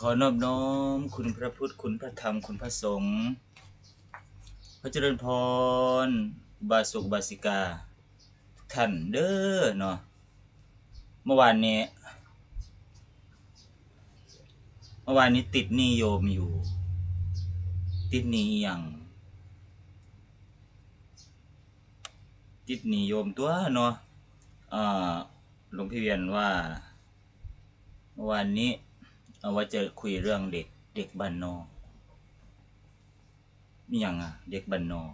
ขอนอบน้อมคุณพระพุทธคุณพระธรรมคุณพระสงฆ์พระเจริญพรบาสุกบาสิกาท่านเด้อเนาะเมื่อวานนี้เมื่อวานนี้ติดหนี้โยมอยู่ ติดหนี้อย่างติดหนี้โยมตัวเนาะอ่าหลวงพี่เวียนว่าเมื่อวานนี้ เอาว่าจะคุยเรื่องเด็กเด็กบ้านนอกนี่ยังอะ เด็กบ้านนอก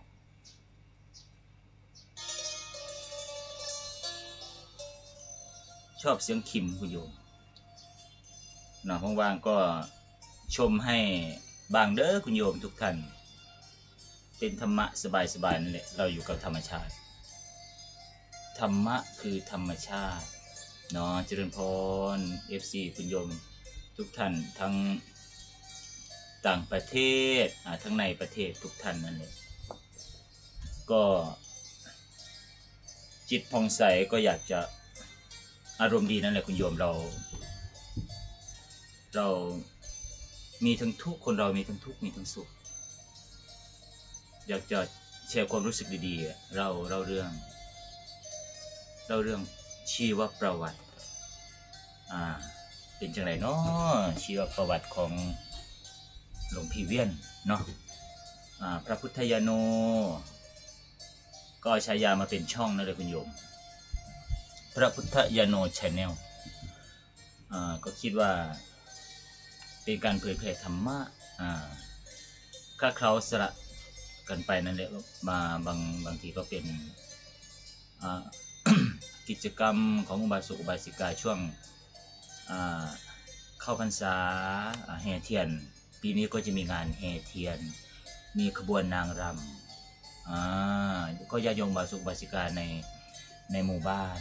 ชอบเสียงคิมคุณโยมเนาะว่างๆก็ชมให้บางเด้อคุณโยมทุกท่าน เป็นธรรมะสบายๆนั่นแหละ เราอยู่กับธรรมชาติ ธรรมะคือธรรมชาติเนาะเจริญพร FC คุณโยม ทุกท่านทั้งต่างประเทศอ่าทั้งในประเทศทุกท่านนั่นเลยก็ จิตผ่องใสก็อยากจะอารมณ์ดีนั่นแหละคุณโยมเรา เรามีทั้งทุกคนเรามีทั้งทุกมีทั้งสุข อยากจะแชร์ความรู้สึกดีๆ เราเราเรื่อง เราเรื่องชีวประวัติ อ่า เป็นจังไรเนาะชีวประวัติของหลวงพี่เวียนเนาะพระพุทธยาโน ก็เอาฉายามาเป็นช่องนั่นเลยคุณโยม พระพุทธยาโนชาแนลก็คิดว่า เป็นการเผยแผ่ธรรมะอ่าเคล้าสละกันไปนั่นแหละมาบางบางทีก็เป็นกิจกรรมของอุบาสกอุบาสิกาช่วง เข้าพรรษาแห่เทียน ปีนี้ก็จะมีงานแห่เทียน มีขบวนนางรำก็ญาติโยมบาสุกบาสิกาในในหมู่บ้าน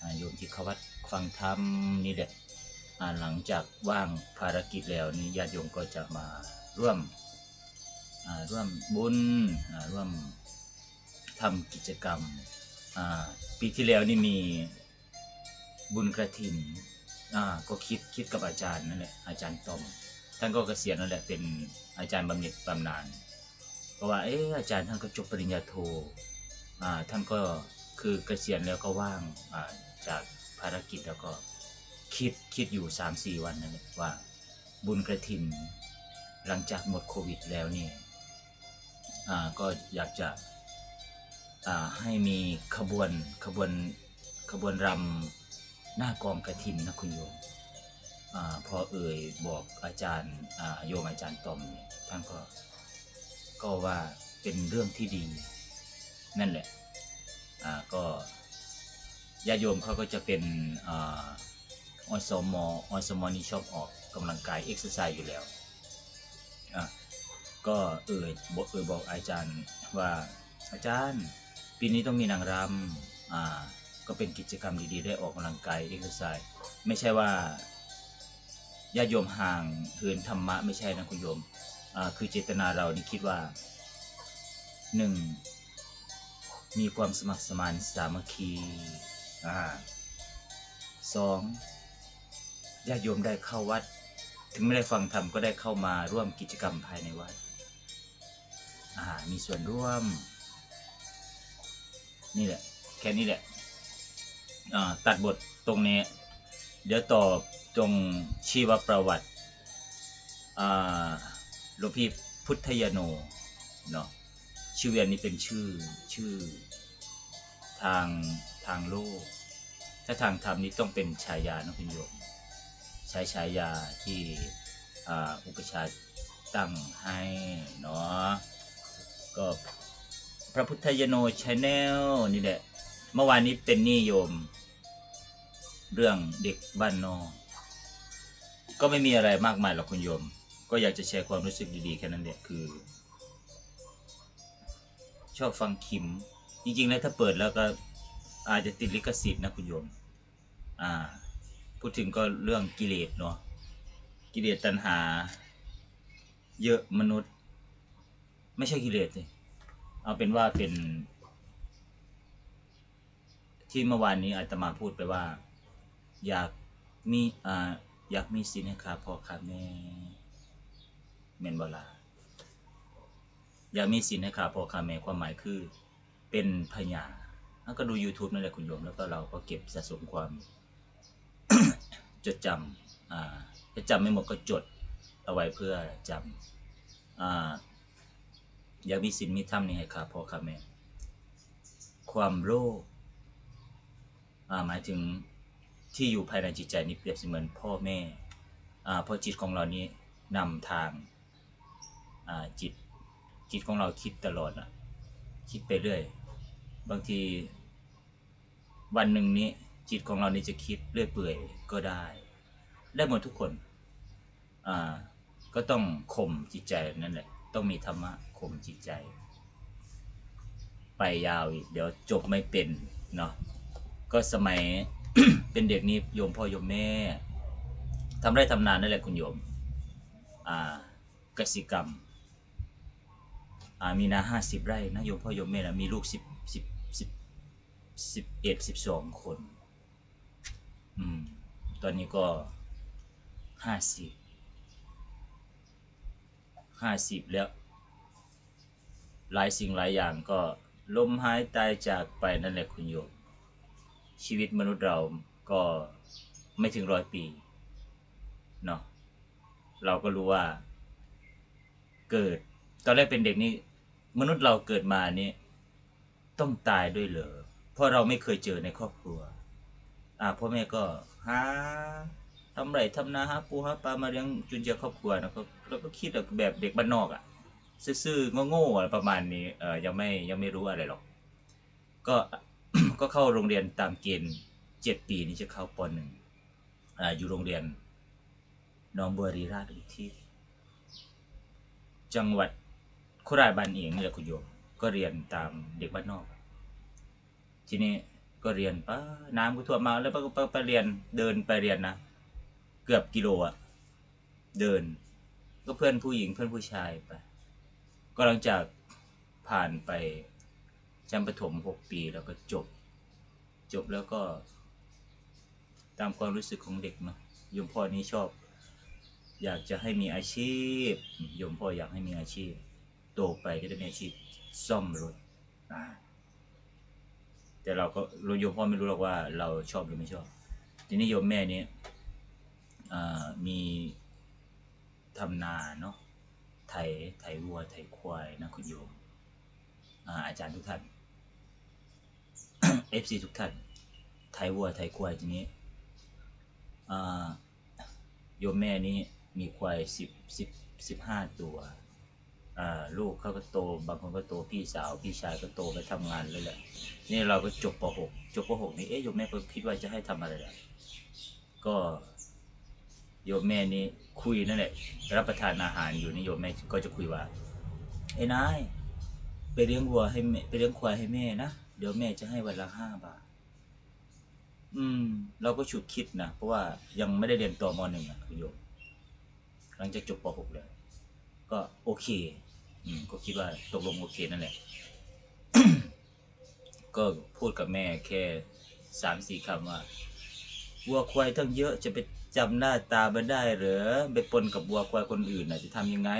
อ่าโยมที่เขาวัดฟังธรรมนี่แหละหลังจากว่างภารกิจแล้วนี่ญาติโยมก็จะมาร่วมร่วมบุญร่วมทำกิจกรรมปีที่แล้วนี่มีบุญกระถิ่น อ่าก็คิดคิดกับอาจารย์นั่นแหละอาจารย์ต้อมท่านก็เกษียณนั่นแหละเป็นอาจารย์บำเหน็จบำนาญเพราะว่าเอออาจารย์ท่านก็จบปริญญาโทอ่าท่านก็คือเกษียณแล้วก็ว่างอ่าจากภารกิจแล้วก็คิดคิดอยู่สามสี่วันนั่นแหละว่าบุญกระถิน หลังจากหมดโควิดแล้วนี่อ่าก็อยากจะอ่าให้มีขบวนขบวนขบวนรำ หน้ากองกระถินนะคุณโยมอพอเอ่ยบอกอาจารย์โยมอาจารย์ตอมเนี่ยท่านก็ก็ว่าเป็นเรื่องที่ดี นั่นแหละก็ญาโยมเขาก็จะเป็นออสมอสมนี่ชอบออกกำลังกายเอ็กซ์ไซส์อยู่แล้วก็เอ่ยบอกเอ่ยบอกอาจารย์ว่าอาจารย์ ปีนี้ต้องมีนางรำอ่า ก็เป็นกิจกรรมดีๆ ได้ออกกำลังกายเอ็กซ์ไซส์ไม่ใช่ว่าญาติโยมห่างเหินธรรมะไม่ใช่นะคุณโยมคือเจตนาเรานี่คิดว่าหนึ่งมีความสมัครสมานสามัคคีสองญาติโยมได้เข้าวัด ถึงไม่ได้ฟังธรรมก็ได้เข้ามาร่วมกิจกรรมภายในวัดมีส่วนร่วม นี่แหละ แค่นี้แหละ ตัดบทตรงนี้ เดี๋ยวตอบตรงชีวประวัติอ่าหลวงพี่พุทธยาโนเนาะชื่อเวียนนี้เป็นชื่อชื่อ ทางทางโลก ถ้าทางธรรมนี้ต้องเป็นฉายานะคุณโยมใช้ฉายาที่อ่าอุปชาตั้งให้เนาะก็พระพุทธยโนชาแนลนี่แหละ เมื่อวานนี้เป็นนิยม เรื่องเด็กบ้านนอกก็ไม่มีอะไรมากมายหรอกคุณโยม ก็อยากจะแชร์ความรู้สึกดีๆแค่นั้นแหละคือ ชอบฟังคิม จริงๆแล้วถ้าเปิดแล้วก็อาจจะติดลิขสิทธิ์นะคุณโยม อ่า พูดถึงก็เรื่องกิเลสเนาะกิเลสตัณหา เยอะมนุษย์ ไม่ใช่กิเลสเลยเอาเป็นว่าเป็น ที่เมื่อวานนี้อาตมาพูดไปว่า อยากมีอ่าอยากมีสินให้ข้าพ่อข้าแม่แม่นบ่ล่ะอยากมีสินให้ข้าพ่อข้าแม่ความหมายคือเป็นพญาแล้วก็ดู YouTube นั่นแหละคุณโยม แล้วก็เราก็เก็บสะสมความ จดจำอ่าจะจำไม่หมดก็จดเอาไว้เพื่อจำอ่าอยากมีสินมีธรรมนี่ให้ข้าพ่อข้าแม่ ความโลภอ่าหมายถึง ที่อยู่ภายในจิตใจนี่เปรียบเสมือนพ่อแม่เพราะจิตของเรานี้นำทางจิตจิตของเราคิดตลอดอะคิดไปเรื่อย บางทีวันหนึ่งนี้จิตของเรานี่จะคิดเรื่อยเปื่อยก็ได้ ได้หมดทุกคนก็ต้องข่มจิตใจนั่นแหละ ต้องมีธรรมะข่มจิตใจ ไปยาวอีก เดี๋ยวจบไม่เป็นเนาะก็สมัย เป็นเด็กนี่โยมพ่อโยมแม่ทำไร่ทำนานั่นแหละคุณโยม อ่ากสิกรรม อ่ามีนาห้าสิบไร่นะโยมพ่อโยมแม่นะมีลูกสิบสิบสิบสิบเอ็ดสิบสองคน อืม ตอนนี้ก็ห้าสิบห้าสิบแล้ว หลายสิ่งหลายอย่างก็ลมหายตายจากไปนั่นแหละคุณโยม ชีวิตมนุษย์เราก็ไม่ถึงร้อยปีเนาะเราก็รู้ว่า เกิด ตอนแรกเป็นเด็กนี่มนุษย์เราเกิดมานี่ต้องตายด้วยเหรอเพราะเราไม่เคยเจอในครอบครัว อ่าพ่อแม่ก็หาทำไรทำนาหาปูหาปลามาเลี้ยงจุนเจือครอบครัวนะก็เราก็คิดแบบเด็กบ้านนอกอะ่ะซื่อๆโง่ๆประมาณนี้เออยังไม่ยังไม่รู้อะไรหรอก ก็ ก็เข้าโรงเรียนตามเกณฑ์เจ็ดปีนี้จะเข้าปหนึ่งออยู่โรงเรียนหนองบัวรีราชอุทิศจังหวัดโคราชบ้านเองนี่แหละคุณโยมก็เรียนตามเด็กบ้านนอก ทีนี้ก็เรียนปะน้ำก็ท่วมมาแล้วก็ไปไปเรียนเดินไปเรียนนะเกือบกิโลอะเดิน ก็เพื่อนผู้หญิงเพื่อนผู้ชายไปก็หลังจากผ่านไป จำประถมหกปีแล้วก็จบ จบแล้วก็ ตามความรู้สึกของเด็กเนาะยมพ่อนี้ชอบ อยากจะให้มีอาชีพยมพ่ออยากให้มีอาชีพ โตไปก็จะมีอาชีพซ่อมรถแต่เราก็ราโยมพ่อไม่รู้หรอกว่าเราชอบหรือไม่ชอบ ทีนี้โยมแม่นี้มีทำนาเนาะไถไถวัวไถควายนะคุณโยมอาอาจารย์ทุกท่าน FC ทุกท่านไถวัวไถควายทีนี้โยมแม่นี้มีควายสิบสิบสิบห้าตัว ลูกเขาก็โต บางคนก็โต พี่สาว พี่ชายก็โตไปทำงานเลยแหละ นี่เราก็จบป .6 จบป .6 นี่ เอ๊ะโยมแม่ก็คิดว่าจะให้ทำอะไรล่ะ ก็โยมแม่นี่คุยนั่นแหละ รับประทานอาหารอยู่นี่โยมแม่ก็จะคุยว่าไอ้นายไปเลี้ยงวัวให้แม่ไปเลี้ยงควายให้แม่นะ เดี๋ยวแม่จะให้วันละห้าบาท อืม เราก็ฉุดคิดนะ เพราะว่ายังไม่ได้เรียนต่อมหนึ่งอะคุณโยม หลังจากจบป .6 แล้ว ก็โอเค อืม ก็คิดว่าตกลงโอเคนั่นแหละ ก็พูดกับแม่แค่สามสี่คำว่าวัวควายทั้งเยอะจะไปจำหน้าตามันได้หรือไปปนกับวัวควายคนอื่นน่ะจะทำยังไง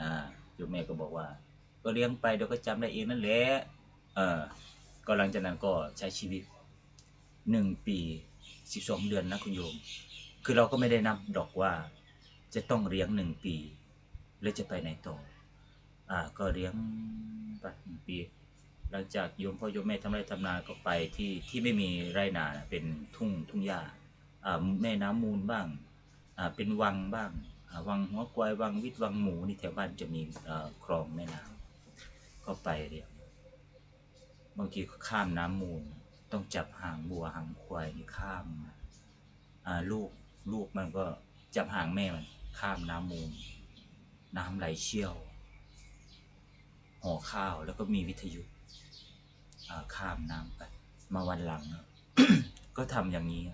อ่าโยมแม่ก็บอกว่า ก็เลี้ยงไปเดี๋ยวก็จำได้เองนั่นแหละ เออ ก็หลังจากนั้นก็ใช้ชีวิตหนึ่งปีสิบสองเดือนนะคุณโยม คือเราก็ไม่ได้นับดอกว่า จะต้องเลี้ยงหนึ่งปี แล้วจะไปไหนต่อ อ่า ก็เลี้ยงไปหนึ่งปี หลังจากโยมพ่อโยมแม่ทำไรทำนาก็ไปที่ที่ไม่มีไร่นาเป็นทุ่งทุ่งหญ้าอ่าแม่น้ำมูลบ้าง อ่า เป็นวังบ้าง อ่า วังหัวควายวังวิทย์วังหมูนี่แถวบ้านจะมีอ่อคลองแม่น้ำก็ไปเรียง บางทีก็ข้ามน้ำมูล ต้องจับหางบัวหางควายนี่ข้ามอ่าลูกลูกมันก็จับหางแม่มันข้ามน้ำมูล น้ำไหลเชี่ยวห่อข้าวแล้วก็มีวิทยุอ่าข้ามน้ำไป มาวันหลัง ก็ทำอย่างนี้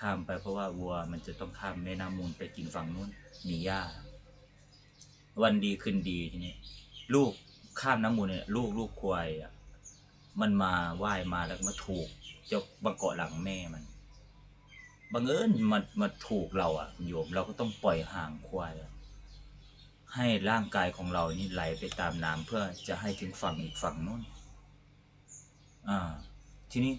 ข้ามไปเพราะว่าวัวมันจะต้องข้ามแม่น้ำมูลไปกินฝั่งนู้นมีหญ้า วันดีขึ้นดีทีนี้ลูกข้ามน้ำมูลเนี่ยลูกลูกควายอะ มันมาว่ามาแล้วมาถูกเจ้าบังเกาะหลังแม่มันบังเอิญมามาถูกเราอะโยมเราก็ต้องปล่อยห่างควายให้ร่างกายของเรานี่ไหลไปตามน้ำเพื่อจะให้ถึงฝั่งอีกฝั่งนู้นอ่า ทีนี้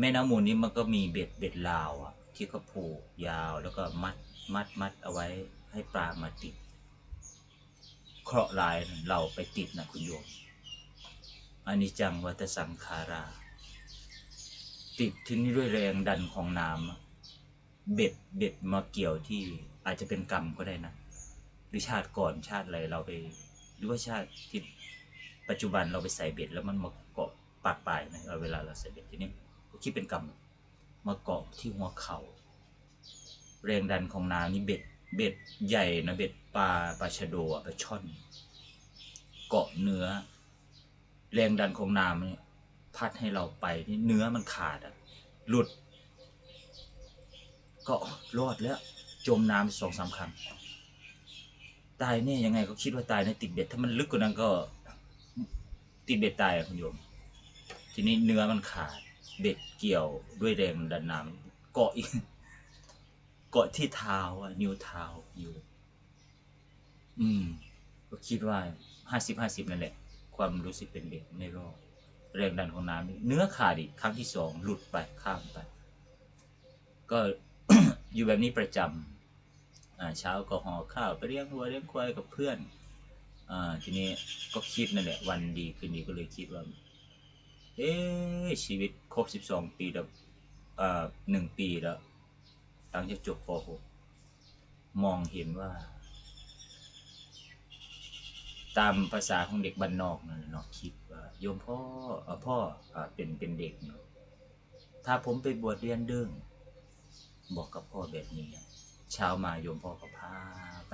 แม่น้ำมูลนี้มันก็มีเบ็ดเบ็ดลาวอะ ที่เขาผูกยาวแล้วก็มัดมัดมัดเอาไว้ให้ปลามาติดเคราะห์ร้ายเราไปติดนะคุณโยม อันนี้จังวัตสังขารา ติดที่นี่ด้วยแรงดันของน้ำเบ็ดเบ็ดมาเกี่ยวที่อาจจะเป็นกรรมก็ได้นะหรือชาติก่อนชาติอะไรเราไป หรือว่าชาติที่ปัจจุบันเราไปใส่เบ็ด แล้วมันมาเกาะปากปลายนะเอาเวลาเราใส่เบ็ดทีนี้ก็คิดเป็นกรรมมาเกาะที่หัวเขา่าแรงดันของน้ำนี่เบ็ดเบ็ดใหญ่นะเบ็ดปลาปลาชะโดอะปลาช่อน เกาะเนื้อ แรงดันของน้ำเนี่ยพัดให้เราไปนี่เนื้อมันขาดอะหลุด ก็รอดแล้ว จมน้ำสองสามครั้งตายเนี่ยยังไงก็คิดว่าตายในติดเบ็ดถ้ามันลึกกว่านั้นก็ติดเบ็ดตายอะคุณโยม ทีนี้เนื้อมันขาด เบ็ดเกี่ยวด้วยแรงดันน้ำเกาะอีกเกาะที่เท้าอะนิ้วเท้าอยู่ อืม ก็คิดว่าห้าสิบห้าสิบนั่นแหละ ความรู้สึกเป็นเด็กไม่รอดแรงดันของน้ำเนื้อขาดอีกครั้งที่สองหลุดไปข้ามไป ก็อยู่แบบนี้ประจำเช้าก็ห่อข้าวไปเลี้ยงวัวเลี้ยงควายกับเพื่อนอทีนี้ก็คิดนั่นแหละวันดีคืนดีก็เลยคิดว่า เอ๊ชีวิตครบสิบสองปีแล้วหนึ่งปีแล้วหลังจากจบป .6 มองเห็นว่า ตามภาษาของเด็กบ้านนอกนั่นแหละเนาะคิดว่าโยมพ่อเออพ่ออ่าเป็นเป็นเด็กเนาะถ้าผมไปบวชเรียนเดิงบอกกับพ่อแบบนี้อะเช้ามาโยมพ่อก็พาไป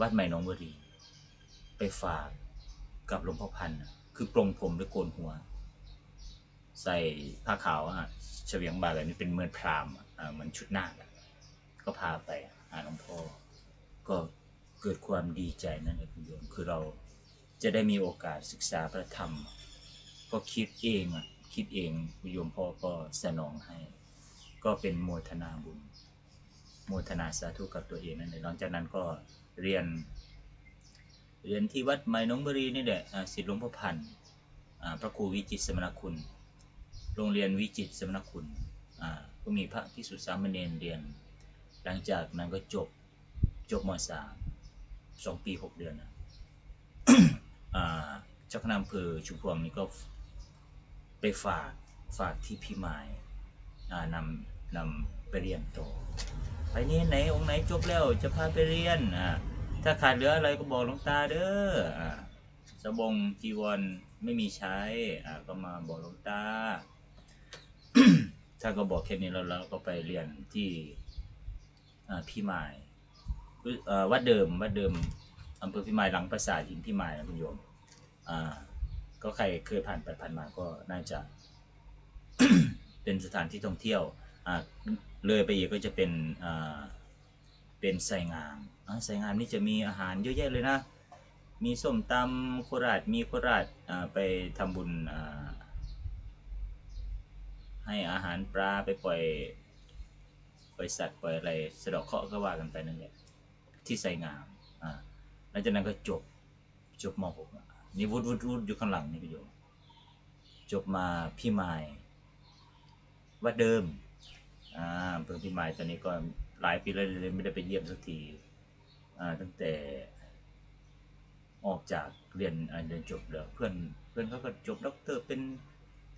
วัดใหม่หนองบุรี ไปฝากกับหลวงพ่อพันธ์น่ะคือปรงผมด้วยโกนหัว ใส่ผ้าขาวอะเฉวียงบ่าแบบนี้เป็นเหมือนพราหมณ์อะอ่าเหมือนชุดนาคอะก็พาไปหาหลวงพ่อ ก็เกิดความดีใจนั่นเองคุณโยมคือเรา จะได้มีโอกาสศึกษาพระธรรม ก็คิดเองอะคิดเองคุณโยมพ่อก็สนองให้ ก็เป็นโมทนาบุญ โมทนาสาธุกับตัวเองนั่นเองหลังจากนั้นก็เรียน เรียนที่วัดไม้นองบุรีนี่แหละศิษย์หลวงพ่อพันธ์พระครูวิจิตสมณคุณ โรงเรียนวิจิตสมณคุณก็มีพระพิสุทธิสามเณรเรียน หลังจากนั้นก็จบจบมสามสองปีหกเดือนนะ เจ้าคณะอำเภอชุมพวงนี่ก็ไปฝากฝากที่พี่หมายนำนำไปเรียนต่อไปนี่ไหนองค์ไหนจบแล้วจะพาไปเรียนอ่าถ้าขาดเหลืออะไรก็บอกหลวงตาเด้ออ่าสบงจีวรไม่มีใช้อ่าก็มาบอกหลวงตาท่าก็บอกแค่นี้แล้วเราก็ไปเรียนที่พี่หมายวัดเดิมวัดเดิม อำเภอพี่มายหลังปราสาทหินพี่มายนะคุณโยม อ่า ก็ใครเคยผ่านไปผ่านมาก็น่าจะ เป็นสถานที่ท่องเที่ยว อ่า เลยไปอีกก็จะเป็น อ่า เป็นไสงามอ่าไสงามนี่จะมีอาหารเยอะแยะเลยนะ มีส้มตำโคราช มีโคราช อ่า ไปทำบุญ อ่า ให้อาหารปลาไปปล่อยปล่อยสัตว์ปล่อยอะไรสะดอกเคราะห์ก็ว่ากันไปนั่นแหละที่ไสงาม อ่า หลังจากนั้นก็จบจบม .6 นี่วุฒิวุฒิวุฒิอยู่ข้างหลังนี่พี่โยมจบมาพี่ไมายวัดเดิมอ่าเพิ่งพี่ไมายตอนนี้ก็หลายปีแล้วเลยไม่ได้ไปเยี่ยมสักทีอ่าตั้งแต่ออกจากเรียนเรียนจบแล้วเพื่อนเพื่อนเขาก็จบด็อกเตอร์เป็น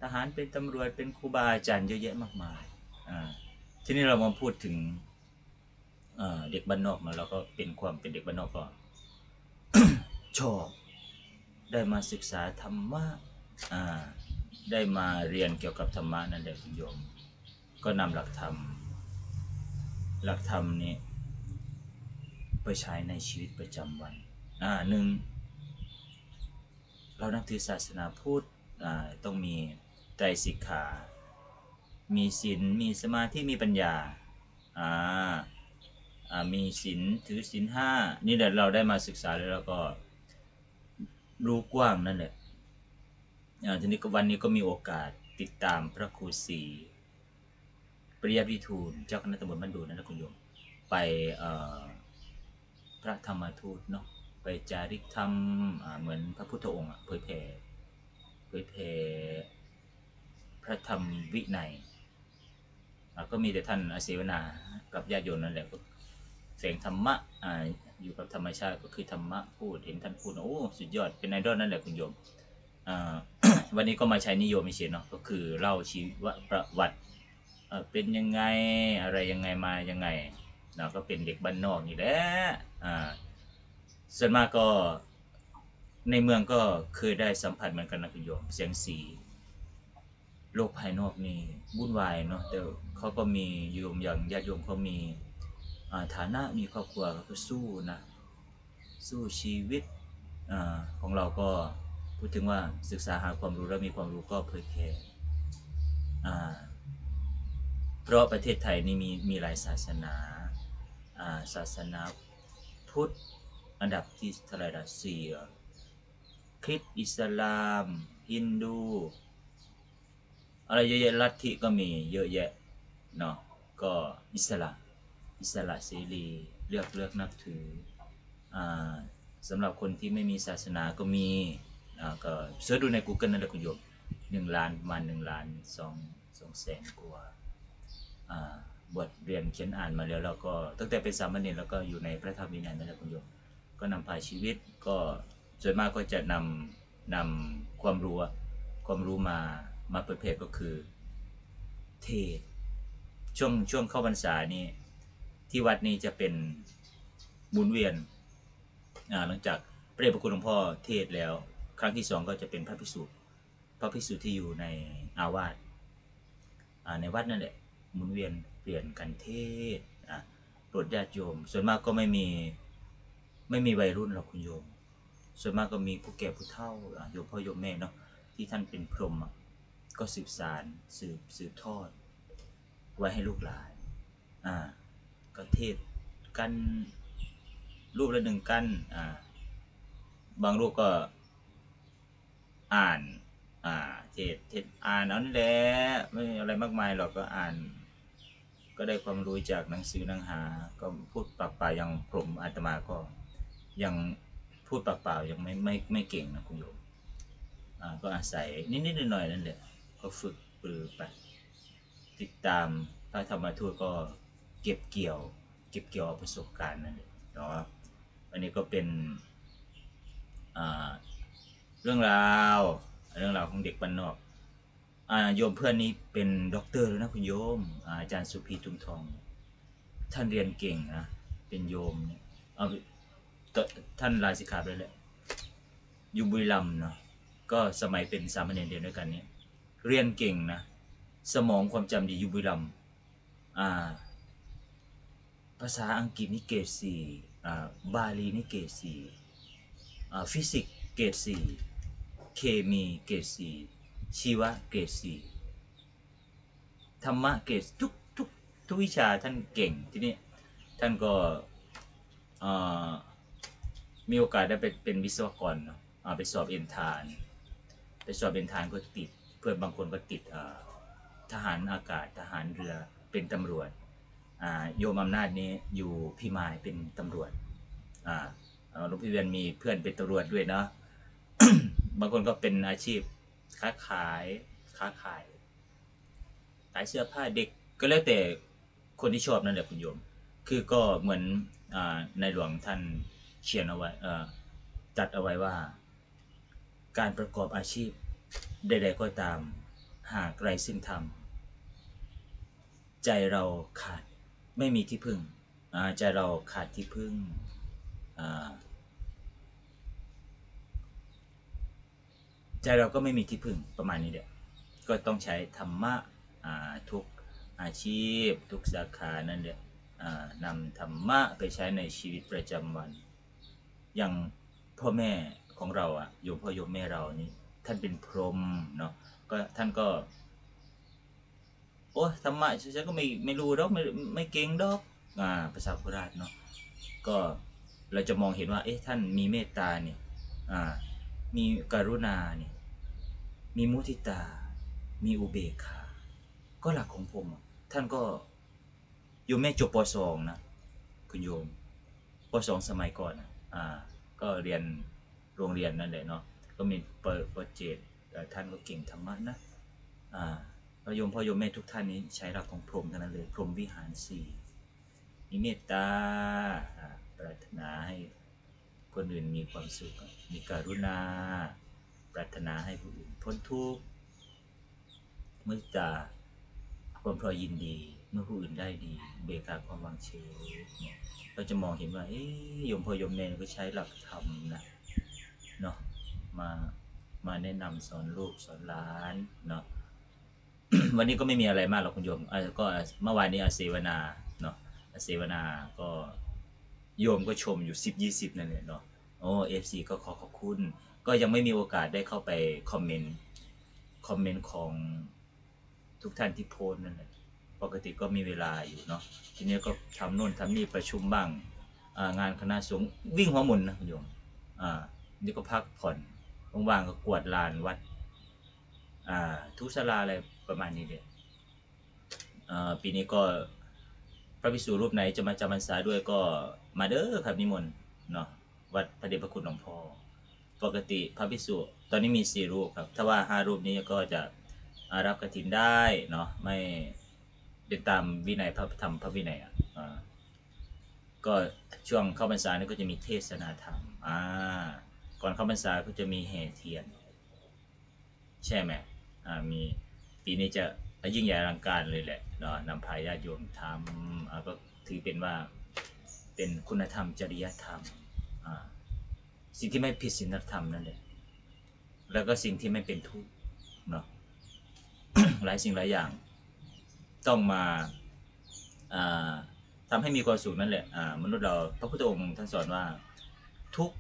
ทหารเป็นตำรวจเป็นครูบาอาจารย์เยอะแยะมากมายอ่าทีนี้เรามาพูดถึงเอ่อเด็กบ้านนอกมาเราก็เป็นความเป็นเด็กบ้านนอกก็ ชอบได้มาศึกษาธรรมะได้มาเรียนเกี่ยวกับธรรมะนั่นแหละคุณโยม ก็นำหลักธรรม หลักธรรมนี้ไปใช้ในชีวิตประจำวันอ่าหนึ่งเรานับถือศาสนาพุทธอ่าต้องมีไตรสิกขา มีศีลมีสมาธิมีปัญญาอ่า มีศีลถือศีลห้านี่แหละเราได้มาศึกษาแล้วเราก็รู้กว้างนั่นแหละอ่าทีนี้ก็วันนี้ก็มีโอกาสติดตามพระครูศรีปริยัติทูลเจ้าคณะตำบลบ้านดูนั่นแหละคุณโยมไปพระธรรมทูตเนาะไปจาริกธรรมเหมือนพระพุทธองค์เผยแผ่เผยแผ่พระธรรมวินัยก็มีแต่ท่านอาเสวนากับญาติโยมนั่นแหละก็ เสียงธรรมะอ่าอยู่กับธรรมชาติก็คือธรรมะพูดเห็นท่านพูดโอ้สุดยอดเป็นไอดอลนั่นแหละคุณโยมอ่าวันนี้ก็มาใช้นิยมไม่ใช่เนาะก็คือเล่าชีวประวัติเป็นยังไงอะไรยังไงมายังไงเนาก็เป็นเด็กบ้านนอกนี่แหละอ่าส่วนมากก็ในเมืองก็เคยได้สัมผัสเหมือนกันนะคุณโยมเสียงสี โลกภายนอกนี่วุ่นวายเนาะแต่เขาก็มีโยมอย่างญาติโยมเขามี ฐานะมีครอบครัวก็สู้นะสู้ชีวิตอของเราก็พูดถึงว่าศึกษาหาความรู้แล้วมีความรู้ก็เผยแพร่อ่เพราะประเทศไทยนี่มีมีหลายศาสนาศาสนาพุทธอันดับที่เท่าไหร่ละสี่คริสต์อิสลาม ฮินดู อะไรเยอะแยะลัทธิก็มีเยอะแยะเนาะก็อิสระ อิสระเสรีเลือกเลือกนับถืออสำหรับคนที่ไม่มีศาสนาก็มีก็เสิร์ชดูใน Google นั่นแหละคุณโยมหนึ่งล้านประมาณหนึ่งล้านสองสองแสนกว่าบทเรียนเขียนอ่านมาแล้วแล้วก็ตั้งแต่เป็นสามเณรแล้วก็อยู่ในพระธรรมวินัยนั่นแหละคุณโยมก็นำพาชีวิตก็ส่วนมากก็จะนำนำความรู้ความรู้มามาเปิดเผยก็คือเทศช่วงช่วงเข้าพรรษานี่ ที่วัดนี้จะเป็นหมุนเวียนหลังจากพระเดชพระคุณหลวงพ่อเทศแล้ว ครั้งที่สองก็จะเป็นพระภิกษุพระภิกษุที่อยู่ในอาวาสในวัดนั่นแหละหมุนเวียนเปลี่ยนกันเทศโปรดญาติโยม ส่วนมากก็ไม่มีไม่มีวัยรุ่นหรอกคุณโยม ส่วนมากก็มีผู้แก่ผู้เฒ่าโยมพ่อโยมแม่เนาะที่ท่านเป็นพรหมก็สืบสารสืบสืบทอด ไว้ให้ลูกหลานอ่า ก็เทศกันรูปละหนึ่งกันอ่าบางรูปก็อ่านอ่าเทศเทศอ่านอนั่นแหละไม่อะไรมากมายหรอกก็อ่าน ก็ได้ความรู้จากหนังสือหนังหา ก็พูดปากเปล่าอย่างผมอาตมาก็ยังพูดปากเปล่ายังไม่ไม่ไม่เก่งนะคุณโยมอ่าก็อาศัยนิดๆหน่อยๆนั่นแหละก็ฝึกปรือไปติดตามพระธรรมทูตก็ เก็บเกี่ยว เก็บเกี่ยวประสบการณ์นั่นเองเนาะอันนี้ก็เป็นเรื่องราวเรื่องราวของเด็กบ้านนอกโยมเพื่อนนี้เป็นด็อกเตอร์แล้วนะคุณโยมอาจารย์สุพีทุมทอง ท่านเรียนเก่งนะเป็นโยมเนี่ยเอาท่านลาสิกขาไปแล้วแหละอยู่บุรีรัมย์เนาะก็สมัยเป็นสามเณรเรียนด้วยกันเนี่ยเรียนเก่งนะ สมองความจำดีอยู่บุรีรัมย์อ่า ภาษาอังกฤษนี่เกรดสี่อ่าบาลีนี่เกรดสี่ฟิสิกส์เกรดสี่เคมีเกรดสี่ชีวะเกรดสี่ธรรมะเกรดทุกทุกทุกวิชาท่านเก่งทีนี้ท่านก็มีโอกาสได้ไปเป็นวิศวกรเนาะไปสอบเอ็นทาน ไปสอบเอ็นทานก็ติด เพื่อนบางคนก็ติดทหารอากาศทหารเรือเป็นตำรวจ โยมอำนาจนี้อยู่พี่มายเป็นตำรวจหลวงพี่เวียนมีเพื่อนเป็นตำรวจด้วยเนาะบางคนก็เป็นอาชีพค้าขายค้าขายขายเสื้อผ้าเด็กก็แล้วแต่คนที่ชอบนั่นแหละคุณโยม คือก็เหมือนอในหลวงท่านเขียนเอาไว้จัดเอาไว้ว่า การประกอบอาชีพใดๆก็ตามหากไรซึ่งทำใจเราขาด ไม่มีที่พึ่งใจเราขาดที่พึ่งใจเราก็ไม่มีที่พึ่งประมาณนี้เดียวก็ต้องใช้ธรรมะทุกอาชีพ ทุกสาขานั่นเดียวอ่านำธรรมะไปใช้ในชีวิตประจำวัน อย่างพ่อแม่ของเราอะโยมพ่อโยมแม่เรานี่ท่านเป็นพรหมเนาะก็ท่านก็ โอ้ธรรมะฉันก็ไม่ไม่รู้ดอกไม่ไม่เก่งดอกอ่าภาษาโคราชเนาะก็เราจะมองเห็นว่า เอ๊ะท่านมีเมตตาเนี่ยอ่ามีกรุณาเนี่ยมีมุทิตา มีอุเบกขา ก็หลักของผม ท่านก็โยมแม่จบปสองนะ คุณโยมปสองสมัยก่อนนะอ่า ก็เรียนโรงเรียนนั่นแหละเนาะก็มีเปิดโปรเจกต์เอ่ท่านก็เก่งธรรมะนะอ่า พระโยมพ่อโยมแม่ทุกท่านนี้ใช้หลักของพรหมทั้งนั้นเลย พรหมวิหารสี่มีเมตตาปรารถนาให้คนอื่นมีความสุข มีการุณา ปรารถนาให้ผู้อื่นพ้นทุกข์มุตตาความพอยินดี เมื่อผู้อื่นได้ดี เบกาความวางเฉยเนี่ยเราจะมองเห็นว่าเอ๊ยโยมพ่อโยมแม่ก็ใช้หลักธรรมนะเนาะมามาแนะนำสอนลูกสอนหลานเนาะ วันนี้ก็ไม่มีอะไรมากหรอกคุณโยมก็เมื่อวานนี้อาเสวนาเนาะอาเสวนาก็โยมก็ชมอยู่สิบยี่สิบนั่นแหละเนาะโอ้เอฟซีก็ขอขอบคุณ ก็ยังไม่มีโอกาสได้เข้าไปคอมเมนต์คอมเมนต์ของทุกท่านที่โพสต์นั่นแหละปกติก็มีเวลาอยู่เนาะทีนี้ก็ทำโน่นทำนี่ประชุมบ้างางานคณะสงฆ์วิ่งหัวหมุนนะคุณโยมอ่านี่ก็พักผ่อนว่างๆก็กวาดลานวัดอ่าทุสลาอะไร ประมาณนี้เลยอ่าปีนี้ก็พระภิกษุรูปไหนจะมาจำพรรษาด้วยก็มาเด้อครับนิมนต์เนาะวัดพระเดชพระคุณหลวงพ่อปกติพระภิกษุตอนนี้มีสี่รูปครับ ถ้าว่าห้ารูปนี้ก็จะรับกฐินได้เนาะไม่เป็นตามวินัยพระธรรมพระวินัยอะก็ช่วงเข้าพรรษานี่ก็จะมีเทศนาธรรมอ่าก่อนเข้าพรรษาก็จะมีแห่เทียน ใช่ไหมอ่ามี ปีนี้จะยิ่งใหญ่อลังการเลยแหละเนาะนำพาญาติโยมทำอ่าก็ถือเป็นว่าเป็นคุณธรรมจริยธรรมสิ่งที่ไม่ผิดศีลธรรมนั่นแหละแล้วก็สิ่งที่ไม่เป็นทุกข์เนาะหลายสิ่งหลายอย่าง ต้องมาอ่าทำให้มีความสุขนั่นแหละมนุษย์เราพระพุทธองค์ท่านสอนว่าทุก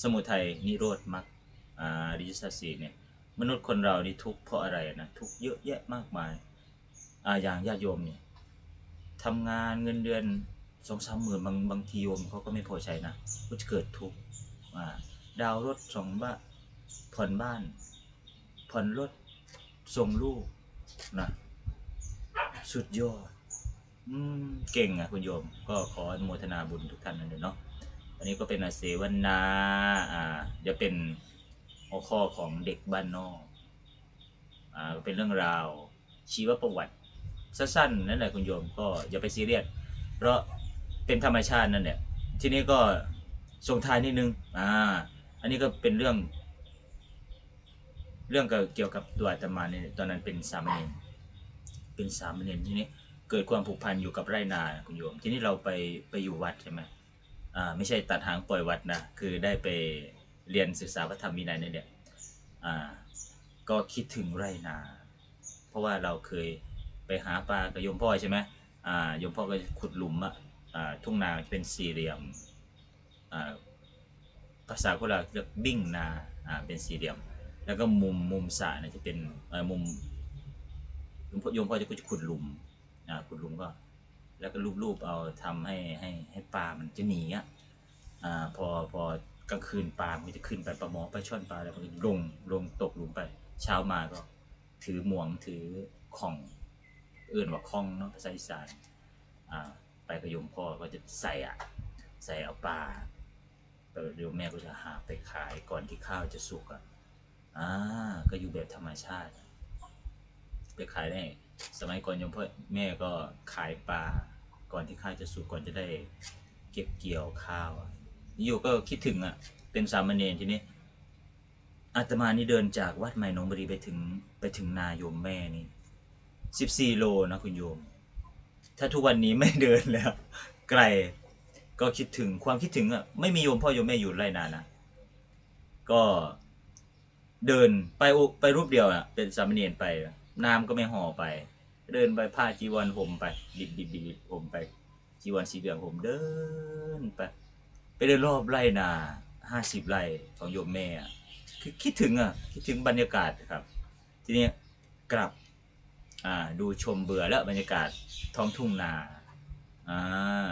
สมุทัยนิโรธมรรคอริยสัจสีเนี่ย มนุษย์คนเรานี่ทุกข์เพราะอะไรนะทุกข์เยอะแยะมากมายอ่าอย่างญาติโยมเนี่ยทำงานเงินเดือนสองสามหมื่นบางบางทีโยมเขาก็ไม่พอใช้นะก็จะเกิดทุกข์อ่าดาวรถสองบ้านผ่อนบ้าน ผ่อนรถส่งลูกนะสุดยอดอืมเก่งอะคุณโยม ก็ขออนุโมทนาบุญทุกท่านนั่นเลยเนาะอันนี้ก็เป็นอาเสวนาอ่าจะเป็น หัวข้อของเด็กบ้านนอกอ่าเป็นเรื่องราวชีวประวัติสั้นๆนั่นแหละคุณโยมก็อย่าไปซีเรียสเพราะเป็นธรรมชาตินั่นแหละทีนี้ก็ส่งท้ายนิดนึงอ่าอันนี้ก็เป็นเรื่อง เรื่องเกี่ยวกับตัวอาตมาเนี่ยตอนนั้นเป็นสามเณรเป็นสามเณรทีนี้เกิดความผูกพันอยู่กับไรนาคุณโยม ทีนี้เราไปไปอยู่วัดใช่ไหมอ่าไม่ใช่ตัดหางปล่อยวัดนะคือได้ไป เรียนศึกษาพระธรรมวินัยนี่แหละอ่าก็คิดถึงไรนา เพราะว่าเราเคยไปหาปลากับโยมพ่อใช่ไหมอ่าโยมพ่อก็ขุดหลุมอะอ่าทุ่งนาเป็นสี่เหลี่ยมอ่าภาษาโคราชเรียกบิ้งนาอ่าเป็นสี่เหลี่ยม แล้วก็มุมมุมสระเนี่ยจะเป็นมุมโยมพ่อโยมพ่อจะก็จะขุดหลุมอ่าขุดหลุมก็แล้วก็รูปๆเอาทำให้ให้ให้ปลามันจะหนีอะอ่าพอพอ กลางคืนปลามันจะขึ้นไปปลาหมอปลาช่อนปลาแล้วมันก็ลงลงตกหลุมไป เช้ามาก็ ถือหมวงถือของเอื่นว่าข้องเนาะภาษาอีสานอ่าไปกับโยมพ่อก็จะใส่อะใส่เอาปลาเดี๋ยวแม่ก็จะหาไปขายก่อนที่ข้าวจะสุกอะอ่าก็อยู่แบบธรรมชาติ ไปขายได้ สมัยก่อนยมพ่อแม่ก็ขายปลาก่อนที่ข้าวจะสุกก่อนจะได้ เก็บเกี่ยวข้าว อะอยู่ก็คิดถึงอะ เป็นสามเณรทีนี้อาตมานี่เดินจากวัดใหม่หนองบุรีไปถึงไปถึงนาโยมแม่นี่สิบสี่โลนะคุณโยม ถ้าทุกวันนี้ไม่เดินแล้ว ไกลก็คิดถึงความคิดถึงอะไม่มีโยมพ่อโยมแม่อยู่ไรนานนะก็เดินไปอุไปรูปเดียวอะ เป็นสามเณรไปน้ำก็ไม่ห่อไป เดินไปผ้าจีวรห่มไป ดิบดิบดิบห่มไป จีวรสีเหลืองห่มเดินไป เดินรอบไร่นาห้าสิบไร่ของโยมแม่คือคิดถึงอะคิดถึงบรรยากาศครับ ทีนี้กลับอ่าดูชมเบื่อแล้วบรรยากาศท้องทุ่งนาอ่า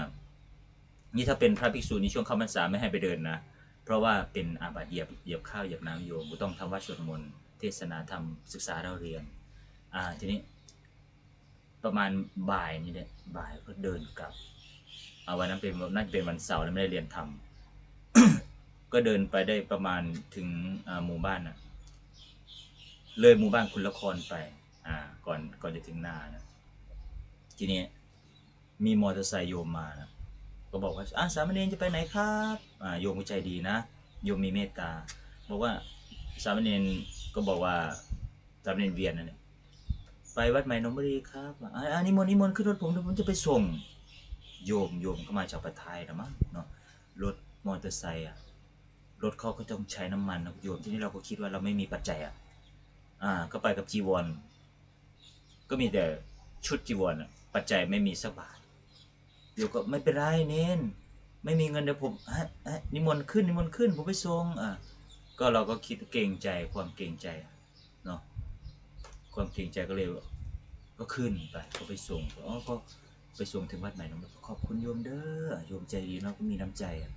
นี่ถ้าเป็นพระภิกษุในช่วงเข้าพรรษาไม่ให้ไปเดินนะ เพราะว่าเป็นอาบัติเหยียบเหยียบข้าวเหยียบน้ำโยมก็ต้องทำวัดสวดมนต์เทศนาธรรมศึกษาเราเรียน อ่าทีนี้ประมาณบ่ายนี่แหละบ่ายก็เดินกลับ เอาวันนั้นเป็นน่าจะเป็นวันเสาร์แล้วไม่ได้เรียนทำก็เดินไปได้ประมาณถึงหมู่บ้านนะเลยหมู่บ้านคุณละครไป อ่า ก่อนก่อนจะถึงนานะทีนี้มีมอเตอร์ไซค์โยมมานะก็บอกว่าอ่าสามเณรจะไปไหนครับอ่าโยมก็ใจดีนะโยมมีเมตตา บอกว่าสามเณรก็บอกว่าสามเณรเวียนนั่นแหละไปวัดใหม่นนทบุรีครับอ่าอ่านิมนต์นิมนต์ขึ้นรถผมเดี๋ยวผมจะไปส่ง โยมโยมก็มาจากประเทศไทยนะมั้งเนาะรถมอเตอร์ไซค์อะรถเขาก็ต้องใช้น้ำมันนะโยมที่นี่เราก็คิดว่าเราไม่มีปัจจัยอะอ่า ก็ไปกับจีวร ก็มีแต่ชุดจีวรอะปัจจัยไม่มีสักบาทโยมก็ไม่เป็นไรเน้นไม่มีเงินเดี๋ยวผมฮะฮะนิมนต์ขึ้นนิมนต์ขึ้นผมไปส่งอ่าก็เราก็คิดเกรงใจความเกรงใจเนาะความเกรงใจก็เลยก็ขึ้นไปก็ไปส่งอ๋อก็ ไปส่งถึงวัดใหม่เนาะขอบคุณโยมเด้อโยมใจดีเนาะก็มีน้ำใจอะ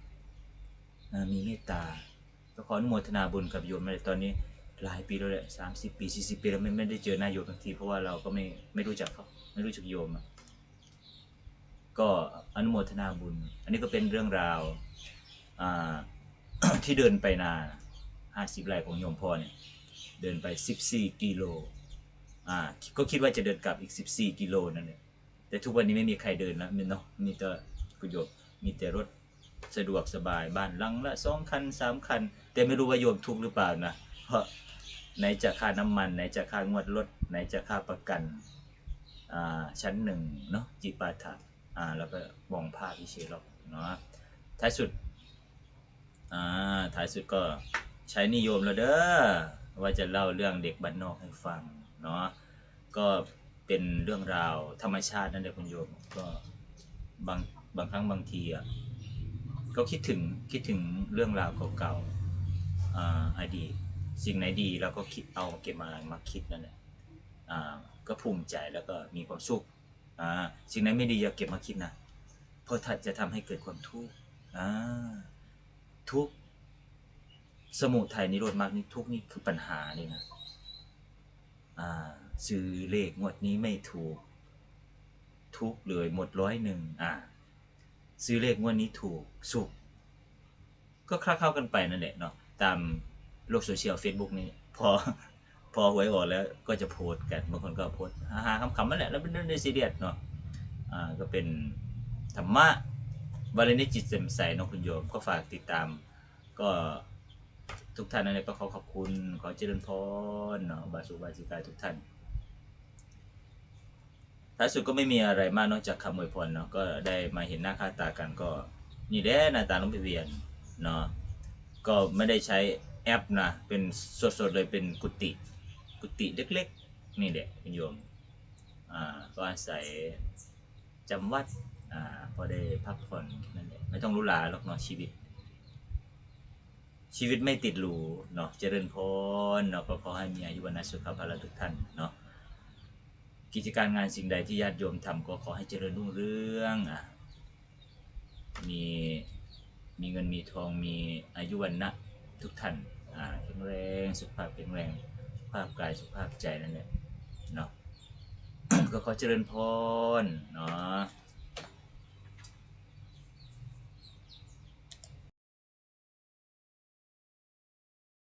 มีเมตตาก็ขออนุโมทนาบุญกับโยมมาเลยตอนนี้หลายปีแล้วแหละสามสิบปีสี่สิบปีแล้วไม่ไม่ได้เจอหน้าโยมทันทีเพราะว่าเราก็ไม่ไม่รู้จักเขาไม่รู้จักโยมอะก็อนุโมทนาบุญ อันนี้ก็เป็นเรื่องราวที่เดินไปนาห้าสิบไร่ของโยมพ่อเนี่ยเดินไปสิบสี่กิโลอ่าก็คิดว่าจะเดินกลับอีกสิบสี่กิโลนั่นแหละ แต่ทุกวันนี้ไม่มีใครเดินแล้วมีเนาะมีแต่กุโยมมีแต่รถสะดวกสบายบ้านหลังละสองคันสามคัน แต่ไม่รู้ว่าโยมทุกหรือเปล่านะ เพราะไหนจะค่าน้ำมัน ไหนจะค่างวดรถ ไหนจะค่าประกันอ่าชั้นหนึ่งเนาะจิปาถะอ่าแล้วก็มองภาพที่เชลอกเนาะท้ายสุดอ่าท้ายสุดก็ใช้นิยมแล้วเด้อว่าจะเล่าเรื่องเด็กบ้านนอกให้ฟังเนาะก็ เป็นเรื่องราวธรรมชาตินั่นแหละคุณโยมก็บางบางครั้งบางทีอะก็คิดถึงคิดถึงเรื่องราวเก่าๆอ่าอดีตสิ่งไหนดีเราก็คิดเอาเก็บมามาคิดนั่นแหละอ่าก็ภูมิใจแล้วก็มีความสุขอ่าสิ่งไหนไม่ดีอย่าเก็บมาคิดนะเพราะถ้าจะทำให้เกิดความทุกข์อ่าทุกข์สมุทัยนิโรธมรรคนี่ทุกข์นี่คือปัญหาเลยนะอ่า ซื้อเลขงวดนี้ไม่ถูก ทุกเลยหมดร้อยหนึ่งอ่า ซื้อเลขงวดนี้ถูกสุขก็คลาเข้ากันไปนั่นแหละเนาะตามโลกโซเชียลเฟซบุ๊กนี่พอพอหวยออกแล้วก็จะโพสกันบางคนก็โพสต์ฮาคำๆนั่นแหละแล้วเป็นเรื่องในซีเรียสเนาะอ่าก็เป็นธรรมะวาเลนิจิตเสมใสเนาะคุณโยมก็ฝากติดตาม ก็ทุกท่านนั่นแหละก็ขอขอบคุณขอเจริญพรเนาะบาสุบาสิกาทุกท่าน ท้ายสุดก็ไม่มีอะไรมากนอกจากคำอวยพรเนาะก็ได้มาเห็นหน้าค่าตากันก็นี่แหละหน้าตาน้องไปเวียนเนาะก็ไม่ได้ใช้แอปนะเป็นสดๆเลยเป็นกุฏิกุฏิเล็กๆ นี่แหละคุณโยมอ่าก็อาศัยจำวัดอ่าพอได้พักผ่อนนั่นแหละไม่ต้องรู้หลาหรอกเนาะชีวิต ชีวิตไม่ติดหรูเนาะเจริญพรเนาะก็ขอให้มีอายุวันสุขภาพละทุกท่านเนาะ กิจการงานสิ่งใดที่ญาติโยมทำก็ขอให้เจริญรุ่งเรืองอะมีมีเงินมีทองมีอายุวันนะทุกท่านอ่าแข็งแรงสุขภาพแข็งแรงสุขภาพกายสุขภาพใจนั่นแหละเนาะก็ขอเจริญพรเนาะ